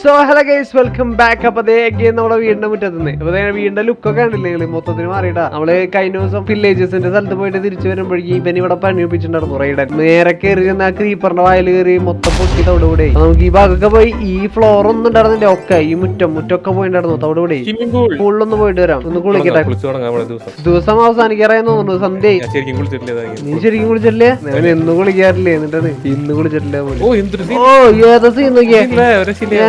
So hello guys welcome back അപ്പൊ അതേ again നമ്മുടെ വീടിന്റെ മുറ്റത്ത് നിന്ന് അപ്പൊ വീടിന്റെ ലുക്കൊക്കെ കണ്ടില്ലേ മൊത്തത്തിന് മാറിയിട്ടാ. നമ്മൾ കഴിഞ്ഞ ദിവസം വില്ലേജസിന്റെ സ്ഥലത്ത് പോയിട്ട് തിരിച്ചു വരുമ്പോഴേക്കും ഇവൻ ഇവിടെ പണി ഒപ്പിച്ചിട്ടുണ്ടായിരുന്നു റൈഡൻ നേരെ കയറി ചെന്ന ആ ക്രീപ്പറിന്റെ വായിൽ കയറി മൊത്തം പൊട്ടി തവിടുകൂടെ. നമുക്ക് ഈ ഭാഗമൊക്കെ പോയി. ഈ ഫ്ലോർ ഒന്നും ഉണ്ടായിരുന്നില്ല. ഒക്കെ ഈ മുറ്റം മുറ്റമൊക്കെ പോയിട്ടുണ്ടായിരുന്നു തവിടുകൂടെ. സ്കൂളിലൊന്ന് പോയിട്ട് വരാം. ഒന്ന് കുളിക്കട്ടെ ദിവസം. അവസാനിക്കാറായെന്ന് തോന്നുന്നു. സന്ധ്യ നീ ശരിക്കും കുളിച്ചിട്ടില്ലേ? ഞാൻ എന്ന് കുളിക്കാറില്ലേ എന്നിട്ടാണ് ഇന്ന് കുളിച്ചിട്ടില്ല ഓ ഏതാ സീൻ നോക്കിയാ?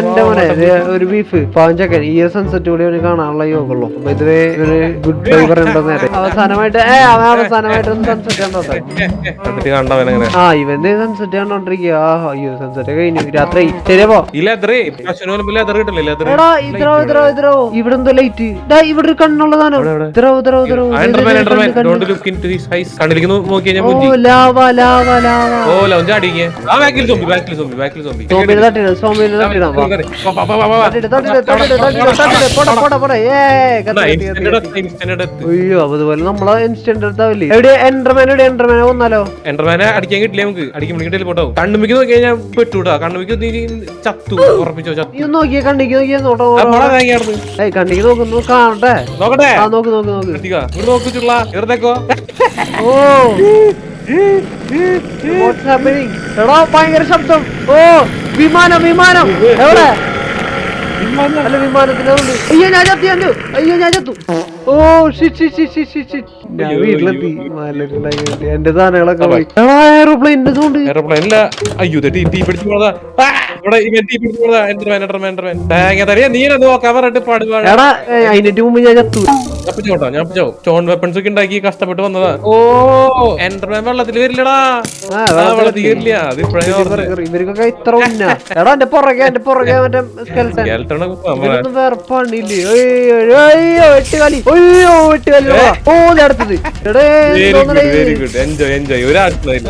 എന്റെ. മോനെ ഒരു ബീഫ് പവഞ്ചക്കൻ ഈ സൺസെറ്റ് കൂടി കാണാനുള്ള യോഗമുള്ളൂ. അപ്പൊ ഇതുവരെ ഒരു ഗുഡ് ഡ്രൈവർ ഉണ്ടെന്ന് അവസാനമായിട്ട് ഏ അവൻ അവസാനമായിട്ട് സൺസെറ്റ് ആ ഇവന്റെ സൺസെറ്റ് കണ്ടോണ്ടിരിക്കുക അയ്യോ സൺസെറ്റ് കഴിഞ്ഞു. രാത്രി. ശരിയപ്പോ എടാ ഇത്രോ ഇത്രോ ഇത്രോ. ഇവിടെ അയ്യോ അതുപോലെ നമ്മളെ ഇൻസ്റ്റന്റ് എടുത്താവില്ലേ കണ്ണിക്ക് നോക്കുന്നു കാണട്ടെ. നോക്കട്ടെ? നോക്ക് നോക്ക് നോക്ക്. ഓ. എടാ ഭയങ്കര ശബ്ദം. ഓ വിമാനം വിമാനം. എവിടെ? അല്ല വിമാനത്തിലുണ്ട് അയ്യോ ഞാൻ ചത്തി അയ്യോ ഞാൻ ചത്തു. ഓ ഷിറ്റ് ഷിറ്റ് ഷിറ്റ് ഷിറ്റ് ഞാൻ അയ്യോ, വീട്ടിലെത്തി അയ്യോ. മലരുണ്ടായി എന്റെ സാധനങ്ങളൊക്കെ പോയി എടാ സൗണ്ട് എയർപ്ലെയിനില്ല അയ്യോ ഇത് തീ തീ പിടിച്ചു പോണതാ ആ, ഇവിടെ ഇവൻ തീ പിടിച്ചു പോണതാ എന്റർമാൻ എന്റർമാൻ എന്റർമാൻ തേങ്ങ തരിക നീ നോക്കാൻ പറഞ്ഞിട്ട് പാടുവാണ് എടാ ഏ, അതിന്റെ മുമ്പ് ഞാൻ ചത്തു ഞാൻ ചോൺ വെപ്പൺസ് ഒക്കെ ഉണ്ടാക്കി കഷ്ടപ്പെട്ട് വന്നതാ ഓ എന്റർമാൻ വെള്ളത്തിൽ വരില്ലടാ വെള്ളത്തിൽ വരില്ല അത് ഇവർക്കൊക്കെ ഇത്ര ഉന്ന എടാ എന്റെ പുറകെ എന്റെ പുറകെ മറ്റേ ഇവരൊന്നും വേറെ പണിയില്ലേ വെട്ടുകാലി അയ്യോ വെട്ടുകാലി ഓ ഇത് വെച്ചത് എടേ എൻജോയ് എൻജോയ് ഒരാട്ടില്ല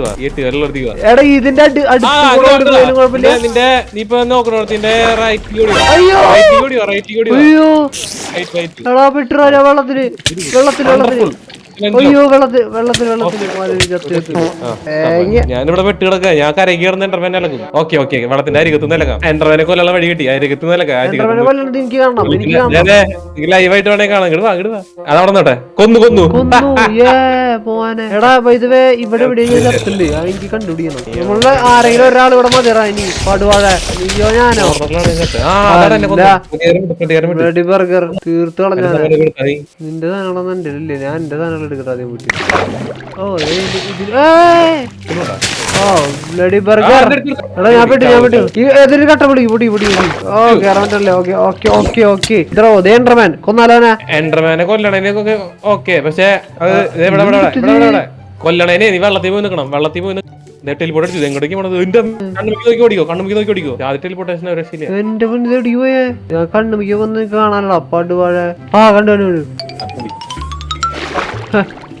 വാ എടാ ഇതിന്റെ അടുത്ത് നിന്റെ- റൈറ്റ് അയ്യോ! റൈറ്റ് അയ്യോ! റൈറ്റ് റൈറ്റ് വെള്ളത്തിൽ അയ്യോ വെള്ളത്തിൽ ഞാനിവിടെ വെട്ടി കിടക്കുക ഞാൻ കരകി കിടന്ന് എന്റർമേൻ ഓക്കെ ഓക്കെ വെള്ളത്തിന്റെ അരികത്ത് നിലക്കാം എന്റർമേനെ കൊല്ലുള്ള വഴി കിട്ടി. അരികത്ത് നിലക്കാം എനിക്ക് ലൈവായിട്ട് വേണേ കാണാം. ഇങ്ങട് അതവിടെ നോട്ടെ കൊന്നു കൊന്നു. പോവാന്. എടാ ഇതുവേ ഇവിടെ എനിക്ക് കണ്ടുപിടിക്കണം. നമ്മൾ ആരെങ്കിലും ഒരാൾ ഇവിടെ മതിയറാ ഇനി. പടുവാഴ. അയ്യോ ഞാനോ? Ready burger. തീർത്ത് കളഞ്ഞാ നിന്റെ സാധനങ്ങളൊന്നും ഞാൻ എന്റെ സാധനങ്ങൾ എടുക്കട്ടെ ആദ്യം പോയിട്ട് ഓ ഇതിൽ ഓ ബ്ലഡി ബർഗർ. എടാ ഞാൻ പെട്ടു ഞാൻ പെട്ടു ഏതൊരു കട്ട പിടി പൊടി ഓ കേറാൻ ഓക്കെ ഓക്കെ ഓക്കെ ഓക്കെ. ഇത്രോ ദേണ്ടർമാൻ കൊന്നാലോനെ. എൻഡർമാനെ കൊല്ലണേനൊക്കെ ഓക്കെ പക്ഷേ അത് ദേ ഇവിടെ ഇവിടെ ഇവിടെ കൊല്ലണേനെ നീ. വെള്ളത്തിൽ പോയി നിൽക്കണം. വെള്ളത്തിൽ പോയി ടെലിപ്പോട്ട് അടിച്ചു. എങ്ങോട്ടേക്ക് പോണത് എന്റെ കണ്ണുമിക്ക് നോക്കി ഓടിക്കോ. കണ്ണുമിക്ക് നോക്കി ഓടിക്കോ. ആദ്യ ടെലിപ്പോട്ടേഷൻ ഒരു രക്ഷയില്ല. എന്റെ മുന്നിൽ പോയേ. ഞാൻ കണ്ണുമിക്ക് വന്ന് കാണാനല്ലോ. പടുവാഴ ആ കണ്ടു കണ്ടു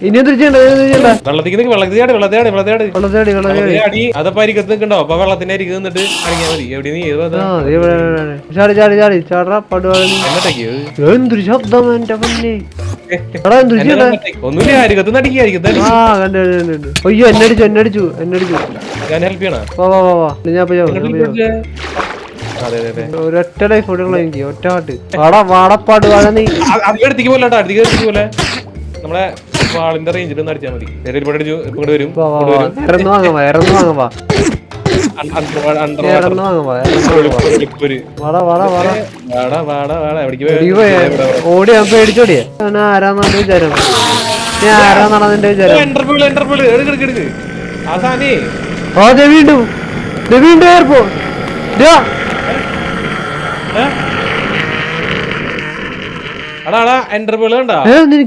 ഇനി നിന്നിട്ട് എവിടെ നീ ചാടി ചാടി ചാടി. ആ അയ്യോ എന്നടിച്ചു എന്നടിച്ചു എന്നടിച്ചു ഞാൻ ചെയ്യണോ? വാ വാ വാ പോയോ ഒരൊറ്റ ലൈഫ് ഒറ്റ പാട്ട്. വാടാ വാടപ്പാട് വാഴ നീ. അടുത്തേക്ക് പോലെ. നമ്മളെ ആളിന്റെ റേഞ്ചിൽ നിന്ന് അടിച്ചാൽ മതി. നേരെ ഒരുപാട് ഇങ്ങോട്ട് വരും ഓടിയാ പേടിച്ചോടിയ ആരാന്നാണ് വിചാരം? ഞാൻ വിചാരം? വീണ്ടും. വീണ്ടും എയർപോർട്ട്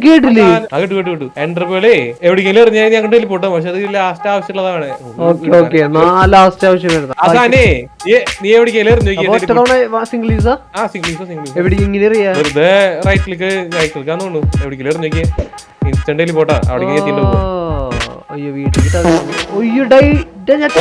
കേട്ടില്ലേ? ആ കേട്ടു കിട്ടു കിട്ടു. എന്റർപേളേ എവിടെയെങ്കിലും എറിഞ്ഞാൽ ഞങ്ങൾ ടെലിപ്പോർട്ടാം പക്ഷെ അത് ലാസ്റ്റ് ആവശ്യമുള്ളതാണ്. ഓക്കെ ഓക്കെ ലാസ്റ്റ് ആവശ്യം വരുന്നത്. നീ എവിടേക്കെങ്കിലും എറിഞ്ഞു നോക്കിയാ ഒറ്റ തവണ സിംഗിൾ യൂസാ ആ? സിംഗിൾസോ സിംഗിൾസോ എവിടെ ഇങ്ങനെ വെറുതെ റൈറ്റ് ക്ലിക്ക് റൈറ്റ് ക്ലിക്ക് ആന്ന് തോന്നുന്നു. എവിടേക്കെങ്കിലും എറിഞ്ഞു നോക്കിയേ. ഇൻസ്റ്റന്റ് ടെലിപ്പോർട്ടാ അവിടെ എത്തിയിട്ട് അയ്യോ വീട്ടിൽ അയ്യോ ഡേ ഞാൻ